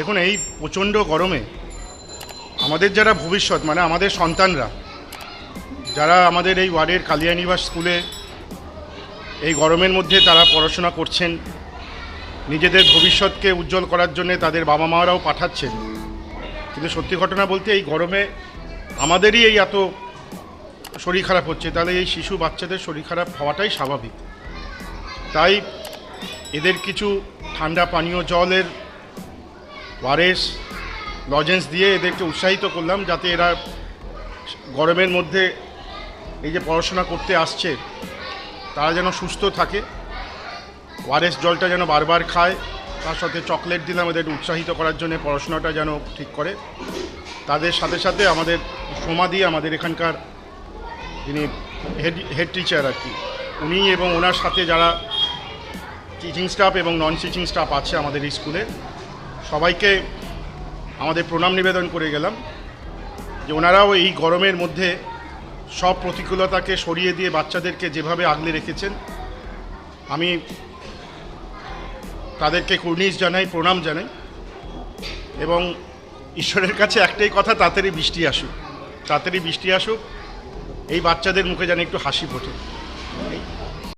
দেখুন, এই প্রচণ্ড গরমে আমাদের যারা ভবিষ্যৎ মানে আমাদের সন্তানরা, যারা আমাদের এই ওয়ার্ডের কালিয়ানিবাস স্কুলে এই গরমের মধ্যে তারা পড়াশোনা করছেন, নিজেদের ভবিষ্যৎকে উজ্জ্বল করার জন্য তাদের বাবা মারাও পাঠাচ্ছেন। কিন্তু সত্যি ঘটনা বলতে, এই গরমে আমাদেরই এই এত শরীর খারাপ হচ্ছে। তাহলে এই শিশু বাচ্চাদের শরীর খারাপ হওয়াটাই স্বাভাবিক। তাই এদের কিছু ঠান্ডা পানীয় জলের ওয়ারেস, লজেন্স দিয়ে এদেরকে উৎসাহিত করলাম যাতে এরা গরমের মধ্যে এই যে পড়াশোনা করতে আসছে, তারা যেন সুস্থ থাকে। ওয়ারেস জলটা যেন বারবার খায়, তার সাথে চকলেট দিলাম এদের উৎসাহিত করার জন্য, পড়াশোনাটা যেন ঠিক করে। তাদের সাথে সাথে আমাদের সমাধি আমাদের এখানকার যিনি হেড হেড টিচার আর কি, উনি এবং ওনার সাথে যারা টিচিং স্টাফ এবং নন টিচিং স্টাফ আছে আমাদের স্কুলে সবাইকে আমাদের প্রণাম নিবেদন করে গেলাম যে ওনারাও এই গরমের মধ্যে সব প্রতিকূলতাকে সরিয়ে দিয়ে বাচ্চাদেরকে যেভাবে আগলে রেখেছেন, আমি তাদেরকে কুর্নিশ জানাই, প্রণাম জানাই এবং ঈশ্বরের কাছে একটাই কথা, তাড়াতাড়ি বৃষ্টি আসুক। তাড়াতাড়ি বৃষ্টি আসুক, এই বাচ্চাদের মুখে যেন একটু হাসি ফোটে।